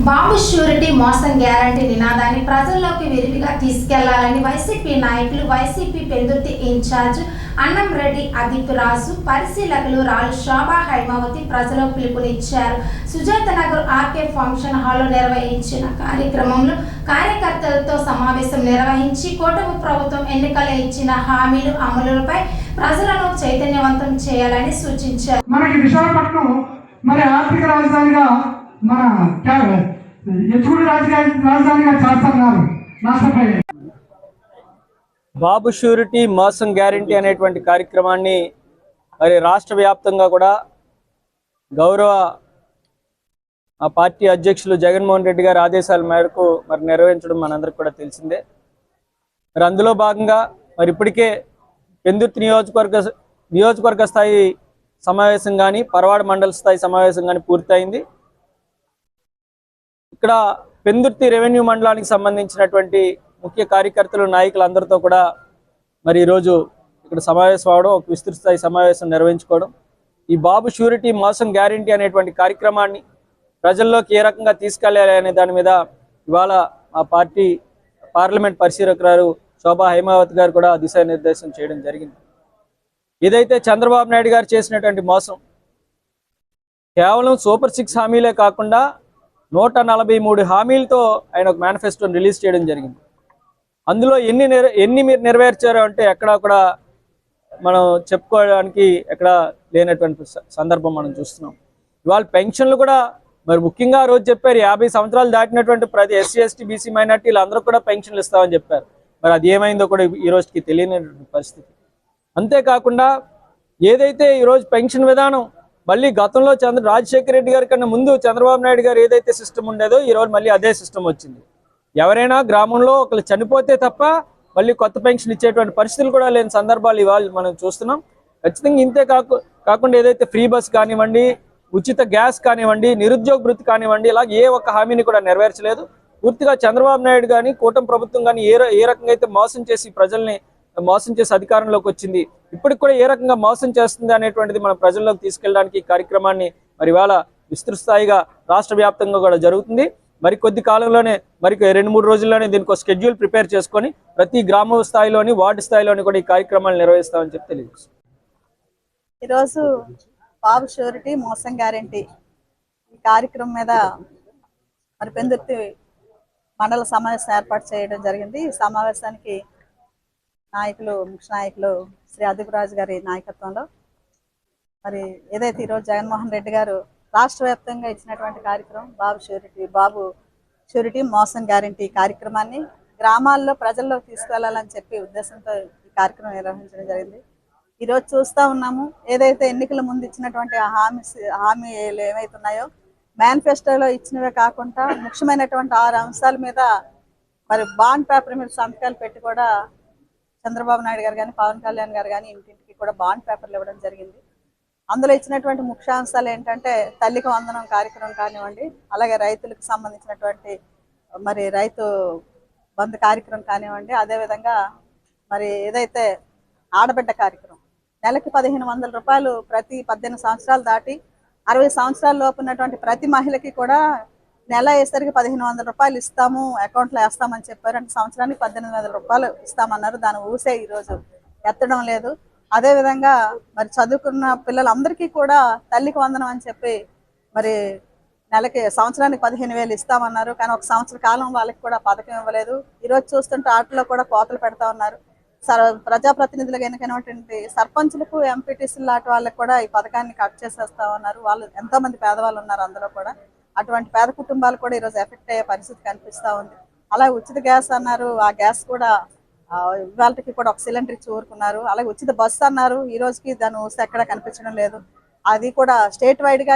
బాబు surety మోసం guarantee నినాదాన్ని ప్రజల్లోకి విరివిగా తీసుకెళ్ళాలని వైసీపీ నాయకులు వైసీపీ పెందుర్తి ఇన్ఛార్జ్ అన్నం రెడ్డి అదీప్ రాజు పరిశీలకులు రాలు శోభా హైమావతి ప్రజలకు పిలుపునిచ్చారు. సుజాత నగర్ ఆర్కే ఫంక్షన్ హాల్లో నిర్వహించిన కార్యక్రమంలో కార్యకర్తలతో సమావేశం నిర్వహించి కూటమి ప్రభుత్వం ఎన్నికలు ఇచ్చిన హామీలు అమలులపై ప్రజలను చైతన్యవంతం చేయాలని సూచించారు. మనకి విశాఖపట్నం మరి ఆర్థిక రాజధానిగా మన ఎచ్చుకుడి రాజధాని రాజధానిగా చేస్తున్నారు రాష్ట్రపై బాబు షూరిటీ మోసం గ్యారంటీ అనేటువంటి కార్యక్రమాన్ని మరి రాష్ట్ర వ్యాప్తంగా కూడా గౌరవ ఆ పార్టీ అధ్యక్షులు జగన్మోహన్ రెడ్డి గారి ఆదేశాల మేరకు మరి నిర్వహించడం మనందరికి కూడా తెలిసిందే. మరి అందులో భాగంగా మరి ఇప్పటికే పెందుర్తి నియోజకవర్గ నియోజకవర్గ స్థాయి సమావేశం కానీ పరవాడ మండల స్థాయి సమావేశం కానీ పూర్తయింది. ఇక్కడ పెందుర్తి రెవెన్యూ మండలానికి సంబంధించినటువంటి ముఖ్య కార్యకర్తలు నాయకులు అందరితో కూడా మరి ఈరోజు ఇక్కడ సమావేశం అవడం ఒక విస్తృత స్థాయి సమావేశం నిర్వహించుకోవడం. ఈ బాబు షూరిటీ మోసం గ్యారంటీ అనేటువంటి కార్యక్రమాన్ని ప్రజల్లోకి ఏ రకంగా తీసుకెళ్ళాలి అనే దాని మీద ఇవాళ మా పార్టీ పార్లమెంట్ పరిశీలకురారు శోభా హైమావతి గారు కూడా దిశానిర్దేశం చేయడం జరిగింది. ఏదైతే చంద్రబాబు నాయుడు గారు చేసినటువంటి మోసం కేవలం సూపర్ సిక్స్ హామీలే కాకుండా నూట నలభై మూడు హామీలతో ఆయన ఒక మేనిఫెస్టోని రిలీజ్ చేయడం జరిగింది. అందులో ఎన్ని నెర ఎన్ని మీరు నెరవేర్చారు అంటే ఎక్కడా కూడా మనం చెప్పుకోవడానికి ఎక్కడ లేనటువంటి సందర్భం మనం చూస్తున్నాం. ఇవాళ పెన్షన్లు కూడా మరి ముఖ్యంగా రోజు చెప్పారు యాభై సంవత్సరాలు దాటినటువంటి ప్రతి ఎస్సీ ఎస్టీ బీసీ మైనార్టీలు అందరూ కూడా పెన్షన్లు ఇస్తామని చెప్పారు. మరి అది ఏమైందో కూడా ఈ రోజుకి తెలియనటువంటి పరిస్థితి. అంతేకాకుండా ఏదైతే ఈరోజు పెన్షన్ విధానం మళ్ళీ గతంలో చంద్ర రాజశేఖర రెడ్డి గారి కన్నా ముందు చంద్రబాబు నాయుడు గారు ఏదైతే సిస్టమ్ ఉండేదో ఈ రోజు మళ్ళీ అదే సిస్టమ్ వచ్చింది. ఎవరైనా గ్రామంలో ఒకరు చనిపోతే తప్ప మళ్ళీ కొత్త పెన్షన్ ఇచ్చేటువంటి పరిస్థితులు కూడా లేని సందర్భాలు ఇవాళ మనం చూస్తున్నాం. ఖచ్చితంగా ఇంతే కాకు కాకుండా ఏదైతే ఫ్రీ బస్ కానివ్వండి ఉచిత గ్యాస్ కానివ్వండి నిరుద్యోగ భృతి కానివ్వండి ఇలా ఏ ఒక్క హామీని కూడా నెరవేర్చలేదు. పూర్తిగా చంద్రబాబు నాయుడు కానీ కూటమి ప్రభుత్వం కానీ ఏ ఏ రకంగా అయితే మోసం చేసి ప్రజల్ని మోసం చేసి అధికారంలోకి వచ్చింది. ఇప్పటికి కూడా ఏ రకంగా మోసం చేస్తుంది అనేటువంటిది మన ప్రజల్లోకి తీసుకెళ్ళడానికి ఈ కార్యక్రమాన్ని మరి ఇవాళ విస్తృత స్థాయిగా రాష్ట్ర వ్యాప్తంగా కూడా జరుగుతుంది. మరి కొద్ది కాలంలోనే మరి రెండు మూడు రోజుల్లోనే దీనికి ఒక షెడ్యూల్ ప్రిపేర్ చేసుకొని ప్రతి గ్రామ స్థాయిలోని వార్డు స్థాయిలోని కూడా ఈ కార్యక్రమాలు నిర్వహిస్తామని చెప్పి తెలియజేస్తాం ఈరోజు బాబు షూరిటీ మోసం గ్యారంటీ ఈ కార్యక్రమం మీద మరి పెందుర్తి మండల సమావేశం ఏర్పాటు చేయడం జరిగింది. ఈ సమావేశానికి నాయకులు ముఖ్య నాయకులు శ్రీ అదిపురాజు గారి నాయకత్వంలో. మరి ఏదైతే ఈరోజు జగన్మోహన్ రెడ్డి గారు రాష్ట్ర వ్యాప్తంగా ఇచ్చినటువంటి కార్యక్రమం బాబు షూరిటీ బాబు షూరిటీ మోసం గ్యారంటీ కార్యక్రమాన్ని గ్రామాల్లో ప్రజల్లోకి తీసుకెళ్ళాలని చెప్పి ఉద్దేశంతో ఈ కార్యక్రమం నిర్వహించడం జరిగింది. ఈరోజు చూస్తా ఉన్నాము ఏదైతే ఎన్నికల ముందు ఇచ్చినటువంటి హామీ హామీలు ఏమైతున్నాయో ఉన్నాయో మేనిఫెస్టోలో ఇచ్చినవే కాకుండా ముఖ్యమైనటువంటి ఆరు అంశాల మీద మరి బాండ్ పేపర్ మీద సంతకాలు పెట్టి కూడా చంద్రబాబు నాయుడు గారు కానీ పవన్ కళ్యాణ్ గారు కానీ ఇంటింటికి కూడా బాండ్ పేపర్లు ఇవ్వడం జరిగింది. అందులో ఇచ్చినటువంటి ముఖ్యాంశాలు ఏంటంటే తల్లికి వందనం కార్యక్రమం కానివ్వండి అలాగే రైతులకు సంబంధించినటువంటి మరి రైతు బంధు కార్యక్రమం కానివ్వండి అదేవిధంగా మరి ఏదైతే ఆడబిడ్డ కార్యక్రమం నెలకి పదిహేను వందల రూపాయలు ప్రతి పద్దెనిమిది సంవత్సరాలు దాటి అరవై సంవత్సరాల లోపు ఉన్నటువంటి ప్రతి మహిళకి కూడా నెల వేసరికి పదిహేను వందల రూపాయలు ఇస్తాము అకౌంట్లో వేస్తామని చెప్పారు. అంటే సంవత్సరానికి పద్దెనిమిది వందల రూపాయలు ఇస్తామన్నారు. దాని ఊసే ఈరోజు ఎత్తడం లేదు. అదేవిధంగా మరి చదువుకున్న పిల్లలందరికీ కూడా తల్లికి వందనం అని చెప్పి మరి నెలకి సంవత్సరానికి పదిహేను వేలు ఇస్తామన్నారు. కానీ ఒక సంవత్సర కాలం వాళ్ళకి కూడా పథకం ఇవ్వలేదు. ఈరోజు చూస్తుంటే ఆటలో కూడా కోతలు పెడతా ఉన్నారు. సర్ ప్రజాప్రతినిధులుగా ఎన్నికైనటువంటి సర్పంచులకు ఎంపీటీసీ లాంటి వాళ్ళకి కూడా ఈ పథకాన్ని కట్ చేసేస్తా ఉన్నారు. వాళ్ళు ఎంతో మంది పేదవాళ్ళు ఉన్నారు అందులో కూడా. అటువంటి పేద కుటుంబాలు కూడా ఈరోజు ఎఫెక్ట్ అయ్యే పరిస్థితి కనిపిస్తా ఉంది. అలాగే ఉచిత గ్యాస్ అన్నారు ఆ గ్యాస్ కూడా ఇవాళకి కూడా ఒక సిలిండర్ ఇచ్చి ఊరుకున్నారు. అలాగే ఉచిత బస్సు అన్నారు ఈ రోజుకి దాని వస్తే ఎక్కడ కనిపించడం లేదు. అది కూడా స్టేట్ వైడ్గా